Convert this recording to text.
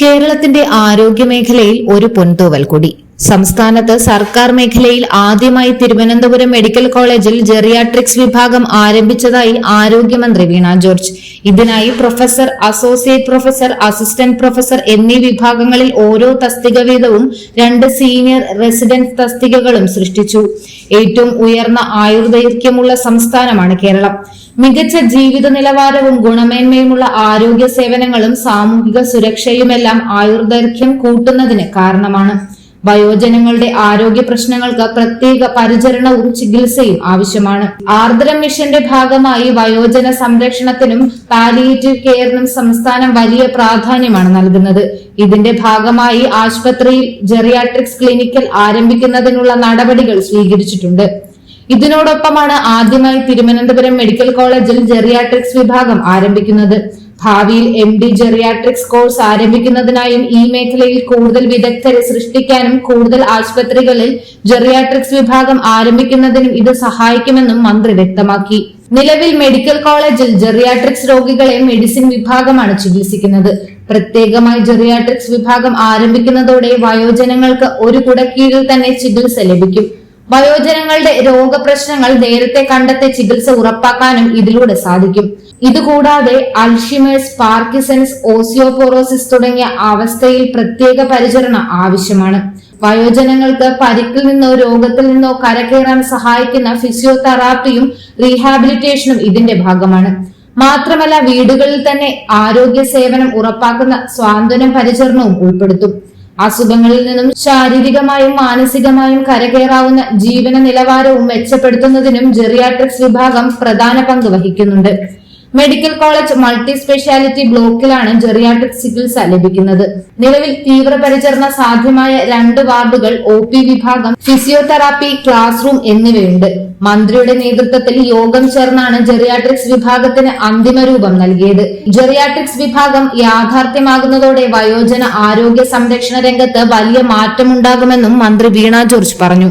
കേരളത്തിന്റെ ആരോഗ്യ മേഖലയിൽ ഒരു പൊൻതൂവൽ കൂടി. സംസ്ഥാനത്ത് സർക്കാർ മേഖലയിൽ ആദ്യമായി തിരുവനന്തപുരം മെഡിക്കൽ കോളേജിൽ ജെറിയാട്രിക്സ് വിഭാഗം ആരംഭിച്ചതായി ആരോഗ്യമന്ത്രി വീണ ജോർജ്. ഇതിനായി professor associate professor assistant professor എന്നീ വിഭാഗങ്ങളിൽ ഓരോ തസ്തിക വീതവും രണ്ട് സീനിയർ റെസിഡന്റ് തസ്തികകളും സൃഷ്ടിച്ചു. ഏറ്റവും ഉയർന്ന ആയുർദൈർഘ്യമുള്ള സംസ്ഥാനമാണ് കേരളം. മികച്ച ജീവിത നിലവാരവും ഗുണമേന്മയുമുള്ള ആരോഗ്യ സേവനങ്ങളും സാമൂഹിക സുരക്ഷയുമെല്ലാം ആയുർദൈർഘ്യം കൂട്ടുന്നതിന് കാരണമാണ്. വയോജനങ്ങളുടെ ആരോഗ്യ പ്രശ്നങ്ങൾക്ക് പ്രത്യേക പരിചരണവും ചികിത്സയും ആവശ്യമാണ്. ആർദ്രം മിഷന്റെ ഭാഗമായി വയോജന സംരക്ഷണത്തിനും പാലിയേറ്റീവ് കെയറിനും സംസ്ഥാനം വലിയ പ്രാധാന്യമാണ് നൽകുന്നത്. ഇതിന്റെ ഭാഗമായി ആശുപത്രിയിൽ ജെറിയാട്രിക്സ് ക്ലിനിക്കൽ ആരംഭിക്കുന്നതിനുള്ള നടപടികൾ സ്വീകരിച്ചിട്ടുണ്ട്. ഇതിനോടൊപ്പമാണ് ആദ്യമായി തിരുവനന്തപുരം മെഡിക്കൽ കോളേജിൽ ജെറിയാട്രിക്സ് വിഭാഗം ആരംഭിക്കുന്നത്. ഭാവിയിൽ എം ഡി ജെറിയാട്രിക്സ് കോഴ്സ് ആരംഭിക്കുന്നതിനായും ഈ മേഖലയിൽ കൂടുതൽ വിദഗ്ധരെ സൃഷ്ടിക്കാനും കൂടുതൽ ആശുപത്രികളിൽ ജെറിയാട്രിക്സ് വിഭാഗം ആരംഭിക്കുന്നതിനും ഇത് സഹായിക്കുമെന്നും മന്ത്രി വ്യക്തമാക്കി. നിലവിൽ മെഡിക്കൽ കോളേജിൽ ജെറിയാട്രിക്സ് രോഗികളെ മെഡിസിൻ വിഭാഗമാണ് ചികിത്സിക്കുന്നത്. പ്രത്യേകമായി ജെറിയാട്രിക്സ് വിഭാഗം ആരംഭിക്കുന്നതോടെ വയോജനങ്ങൾക്ക് ഒരു കുടക്കീഴിൽ തന്നെ ചികിത്സ ലഭിക്കും. വയോജനങ്ങളുടെ രോഗപ്രശ്നങ്ങൾ നേരത്തെ കണ്ടെത്തി ചികിത്സ ഉറപ്പാക്കാനും ഇതിലൂടെ സാധിക്കും. ഇതുകൂടാതെ അൽഷിമേഴ്സ് പാർക്കിസൺസ് ഓസിയോപോറോസിസ് തുടങ്ങിയ അവസ്ഥയിൽ പ്രത്യേക പരിചരണം ആവശ്യമാണ്. വയോജനങ്ങൾക്ക് പരിക്കിൽ നിന്നോ രോഗത്തിൽ നിന്നോ കരകയറാൻ സഹായിക്കുന്ന ഫിസിയോതെറാപ്പിയും റീഹാബിലിറ്റേഷനും ഇതിന്റെ ഭാഗമാണ്. മാത്രമല്ല വീടുകളിൽ തന്നെ ആരോഗ്യ സേവനം ഉറപ്പാക്കുന്ന സ്വാന്തനം പരിചരണവും ഉൾപ്പെടുത്തും. അസുഖങ്ങളിൽ നിന്നും ശാരീരികമായും മാനസികമായും കരകയറാവുന്ന ജീവന നിലവാരവും മെച്ചപ്പെടുത്തുന്നതിനും ജെറിയാട്രിക്സ് വിഭാഗം പ്രധാന പങ്ക് വഹിക്കുന്നുണ്ട്. മെഡിക്കൽ കോളേജ് മൾട്ടി സ്പെഷ്യാലിറ്റി ബ്ലോക്കിലാണ് ജെറിയാട്രിക് ചികിത്സ ലഭിക്കുന്നത്. നിലവിൽ തീവ്രപരിചരണ സാധ്യമായ രണ്ട് വാർഡുകൾ ഒ പി വിഭാഗം ഫിസിയോതെറാപ്പി ക്ലാസ് റൂം എന്നിവയുണ്ട്. മന്ത്രിയുടെ നേതൃത്വത്തിൽ യോഗം ചേർന്നാണ് ജെറിയാട്രിക്സ് വിഭാഗത്തിന് അന്തിമ രൂപം നൽകിയത്. ജെറിയാട്രിക്സ് വിഭാഗം യാഥാർത്ഥ്യമാകുന്നതോടെ വയോജന ആരോഗ്യ സംരക്ഷണ രംഗത്ത് വലിയ മാറ്റമുണ്ടാകുമെന്നും മന്ത്രി വീണ ജോർജ് പറഞ്ഞു.